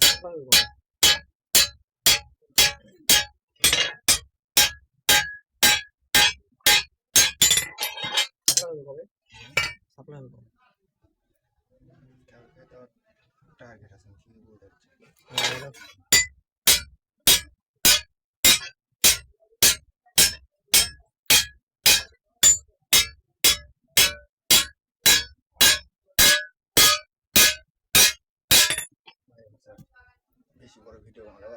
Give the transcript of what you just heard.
Supply করে one. Target আছে কি বলতে বেশি বড় ভিডিও বানাবো